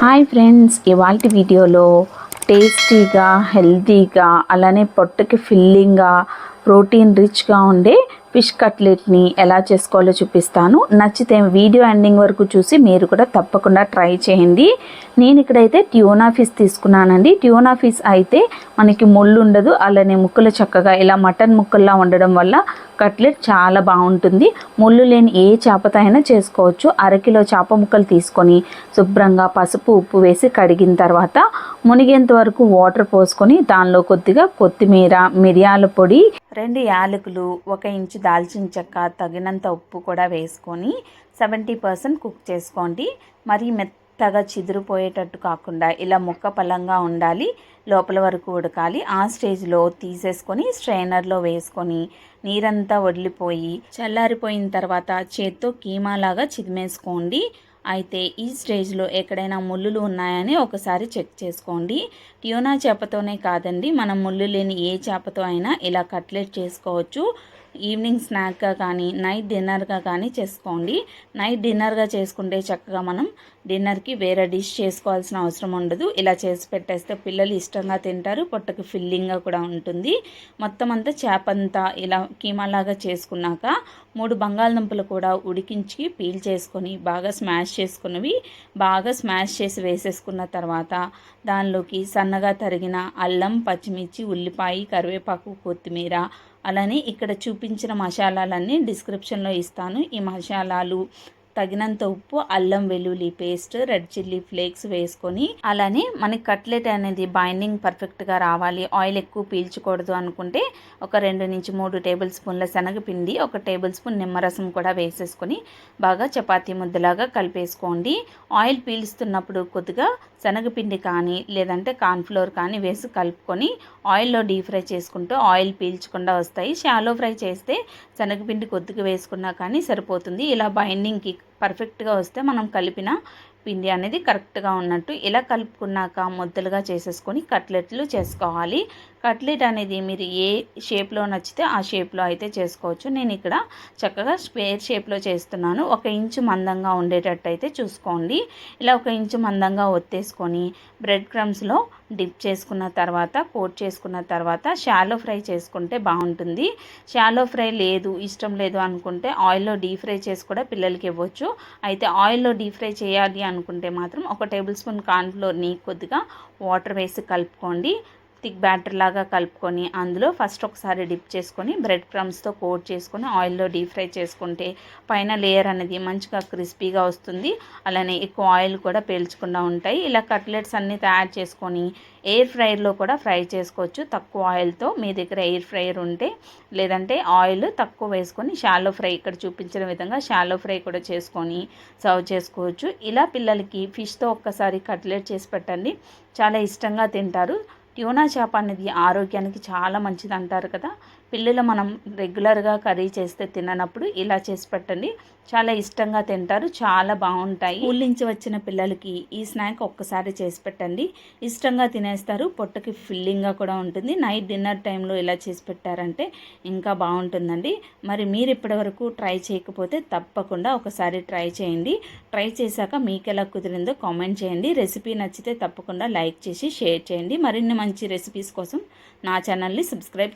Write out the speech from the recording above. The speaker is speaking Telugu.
హాయ్ ఫ్రెండ్స్ ఇవాళ వీడియోలో టేస్టీగా హెల్తీగా అలానే పొట్టకి ఫిల్లింగ్గా ప్రోటీన్ రిచ్గా ఉండే ఫిష్ కట్లెట్ని ఎలా చేసుకోవాలో చూపిస్తాను. నచ్చితే వీడియో ఎండింగ్ వరకు చూసి మీరు కూడా తప్పకుండా ట్రై చేయండి. నేను ఇక్కడైతే ట్యూనా ఫిష్ తీసుకున్నానండి. ట్యూనా ఫిష్ అయితే మనకి ముళ్ళు ఉండదు అలానే ముక్కలు చక్కగా ఇలా మటన్ ముక్కల్లా ఉండడం వల్ల కట్లెట్ చాలా బాగుంటుంది. ముళ్ళు లేని ఏ చేపతో అయినా చేసుకోవచ్చు. అరకిలో చేప ముక్కలు తీసుకొని శుభ్రంగా పసుపు ఉప్పు వేసి కడిగిన తర్వాత మునిగేంత వరకు వాటర్ పోసుకొని దానిలో కొద్దిగా కొత్తిమీర మిరియాల పొడి రెండు యాలకులు ఒక ఇంచు దాల్చిన చెక్క తగినంత ఉప్పు కూడా వేసుకొని సెవెంటీ పర్సెంట్ కుక్ చేసుకోండి. మరి మెత్త మెత్తగా చిదిరిపోయేటట్టు కాకుండా ఇలా ముక్క పలంగా ఉండాలి లోపల వరకు ఉడకాలి. ఆ స్టేజ్లో తీసేసుకొని స్ట్రైనర్లో వేసుకొని నీరంతా వదిలిపోయి చల్లారిపోయిన తర్వాత చేత్తో కీమాలాగా చిదిమేసుకోండి. అయితే ఈ స్టేజ్లో ఎక్కడైనా ముళ్ళులు ఉన్నాయని ఒకసారి చెక్ చేసుకోండి. ట్యూనా చేపతోనే కాదండి మనం ముళ్ళు లేని ఏ చేపతో అయినా ఇలా కట్లెట్ చేసుకోవచ్చు. ఈవినింగ్ స్నాక్గా కానీ నైట్ డిన్నర్గా కానీ చేసుకోండి. నైట్ డిన్నర్గా చేసుకుంటే చక్కగా మనం డిన్నర్కి వేరే డిష్ చేసుకోవాల్సిన అవసరం ఉండదు. ఇలా చేసి పెట్టేస్తే పిల్లలు ఇష్టంగా తింటారు పొట్టకు ఫిల్లింగ్గా కూడా ఉంటుంది. మొత్తం అంతా చేపంతా ఇలా కీమాలాగా చేసుకున్నాక మూడు బంగాళదుంపలు కూడా ఉడికించి పీల్ చేసుకొని బాగా స్మాష్ చేసుకున్నవి బాగా స్మాష్ చేసి వేసేసుకున్న తర్వాత దానిలోకి సన్నగా తరిగిన అల్లం పచ్చిమిర్చి ఉల్లిపాయ కరివేపాకు కొత్తిమీర అలానే ఇక్కడ చూపించిన మసాలాలన్నీ డిస్క్రిప్షన్లో ఇస్తాను. ఈ మసాలాలు తగినంత ఉప్పు అల్లం వెల్లుల్లి పేస్ట్ రెడ్ చిల్లీ ఫ్లేక్స్ వేసుకొని అలానే మనకి కట్లెట్ అనేది బైండింగ్ పర్ఫెక్ట్గా రావాలి. ఆయిల్ ఎక్కువ పీల్చకూడదు అనుకుంటే ఒక రెండు నుంచి మూడు టేబుల్ స్పూన్ల శనగపిండి ఒక టేబుల్ స్పూన్ నిమ్మరసం కూడా వేసేసుకొని బాగా చపాతీ ముద్దలాగా కలిపేసుకోండి. ఆయిల్ పీల్స్తున్నప్పుడు కొద్దిగా శనగపిండి కానీ లేదంటే కార్న్ఫ్లోర్ కానీ వేసి కలుపుకొని ఆయిల్లో డీప్ ఫ్రై చేసుకుంటూ ఆయిల్ పీల్చకుండా వస్తాయి. షాలో ఫ్రై చేస్తే శనగపిండి కొద్దిగా వేసుకున్నా కానీ సరిపోతుంది. ఇలా బైండింగ్కి పర్ఫెక్ట్గా వస్తే మనం కలిపిన పిండి అనేది కరెక్ట్గా ఉన్నట్టు ఇలా కలుపుకున్నాక ముద్దలుగా చేసేసుకొని కట్లెట్లు చేసుకోవాలి. కట్లెట్ అనేది మీరు ఏ షేప్లో నచ్చితే ఆ షేప్లో అయితే చేసుకోవచ్చు. నేను ఇక్కడ చక్కగా స్క్వేర్ షేప్లో చేస్తున్నాను. ఒక ఇంచు మందంగా ఉండేటట్టు అయితే చూసుకోండి. ఇలా ఒక ఇంచు మందంగా ఒత్తేసుకొని బ్రెడ్ క్రమ్స్లో డిప్ చేసుకున్న తర్వాత కోట్ చేసుకున్న తర్వాత షాలో ఫ్రై చేసుకుంటే బాగుంటుంది. షాలో ఫ్రై లేదు ఇష్టం లేదు అనుకుంటే ఆయిల్లో డీప్ ఫ్రై చేసి కూడా పిల్లలకి ఇవ్వచ్చు. అయితే ఆయిల్లో డీప్ ఫ్రై చేయాలి అనుకుంటే మాత్రం ఒక టేబుల్ స్పూన్ కార్న్ఫ్లోర్ని కొద్దిగా వాటర్ వేసి కలుపుకోండి. థిక్ బ్యాటర్ లాగా కలుపుకొని అందులో ఫస్ట్ ఒకసారి డిప్ చేసుకొని బ్రెడ్ క్రమ్స్తో కోట్ చేసుకొని ఆయిల్లో డీప్ ఫ్రై చేసుకుంటే పైన లేయర్ అనేది మంచిగా క్రిస్పీగా వస్తుంది. అలానే ఎక్కువ ఆయిల్ కూడా పీల్చకుండా ఉంటాయి. ఇలా కట్లెట్స్ అన్నీ తయారు చేసుకొని ఎయిర్ ఫ్రైయర్లో కూడా ఫ్రై చేసుకోవచ్చు. తక్కువ ఆయిల్తో మీ దగ్గర ఎయిర్ ఫ్రైయర్ ఉంటే లేదంటే ఆయిల్ తక్కువ వేసుకొని షాలో ఫ్రై ఇక్కడ చూపించిన విధంగా షాలో ఫ్రై కూడా చేసుకొని సర్వ్ చేసుకోవచ్చు. ఇలా పిల్లలకి ఫిష్తో ఒక్కసారి కట్లెట్ చేసి పెట్టండి. చాలా ఇష్టంగా తింటారు. ట్యూనా చేప అనేది ఆరోగ్యానికి చాలా మంచిది అంటారు కదా. పిల్లలు మనం రెగ్యులర్గా కర్రీ చేస్తే తిననప్పుడు ఇలా చేసి పెట్టండి. చాలా ఇష్టంగా తింటారు. చాలా బాగుంటాయి. స్కూల్ నుంచి వచ్చిన పిల్లలకి ఈ స్నాక్ ఒక్కసారి చేసి పెట్టండి. ఇష్టంగా తినేస్తారు. పొట్టకి ఫిల్లింగ్గా కూడా ఉంటుంది. నైట్ డిన్నర్ టైంలో ఇలా చేసి పెట్టారంటే ఇంకా బాగుంటుందండి. మరి మీరు ఇప్పటివరకు ట్రై చేయకపోతే తప్పకుండా ఒకసారి ట్రై చేయండి. ట్రై చేశాక మీకు ఎలా కుదిరిందో కామెంట్ చేయండి. రెసిపీ నచ్చితే తప్పకుండా లైక్ చేసి షేర్ చేయండి. మరిన్ని మంచి రెసిపీస్ కోసం నా ఛానల్ని సబ్స్క్రైబ్